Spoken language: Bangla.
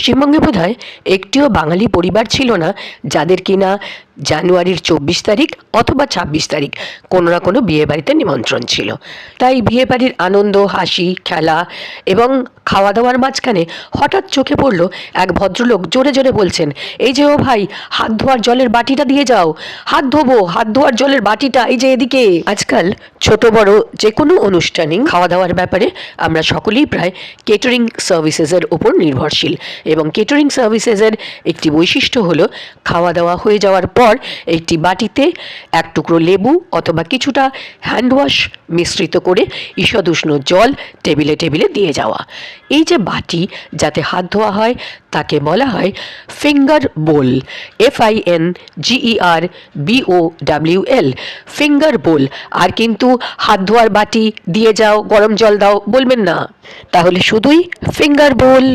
পশ্চিমবঙ্গে বোধহয় একটিও বাঙালি পরিবার ছিল না, যাদের কিনা জানুয়ারির চব্বিশ তারিখ অথবা ছাব্বিশ তারিখ কোনো না কোনো বিয়ে বাড়িতে নিমন্ত্রণ ছিল। তাই বিয়ে বাড়ির আনন্দ, হাসি, খেলা এবং খাওয়া দাওয়ার মাঝখানে হঠাৎ চোখে পড়ল এক ভদ্রলোক জোরে জোরে বলছেন, এই যে ও ভাই, হাত ধোয়ার জলের বাটিটা দিয়ে যাও। হাত ধোবো, হাত ধোয়ার জলের বাটিটা, এই যে এদিকে। আজকাল ছোট, বড় যে কোনো অনুষ্ঠানেই খাওয়া দাওয়ার ব্যাপারে আমরা সকলেই প্রায় কেটারিং সার্ভিসেসের ওপর নির্ভরশীল। এবং কেটারিং সার্ভিসেসের একটি বৈশিষ্ট্য হলো খাওয়া দাওয়া হয়ে যাওয়ার পর একটি বাটিতে এক টুকরো লেবু অথবা কিছুটা হ্যান্ড ওয়াশ মিশ্রিত করে ঈষদুষ্ণ জল টেবিলে টেবিলে দিয়ে যাওয়া। এই যে বাটি, যাতে হাত ধোয়া হয়, তাকে বলা হয় finger bowl F I N G E R B O W L finger bowl আর কিন্তু হাত ধোয়ার বাটি দিয়ে যাও, গরম জল দাও, বলবেন না। তাহলে শুধুই ফিঙ্গার বোল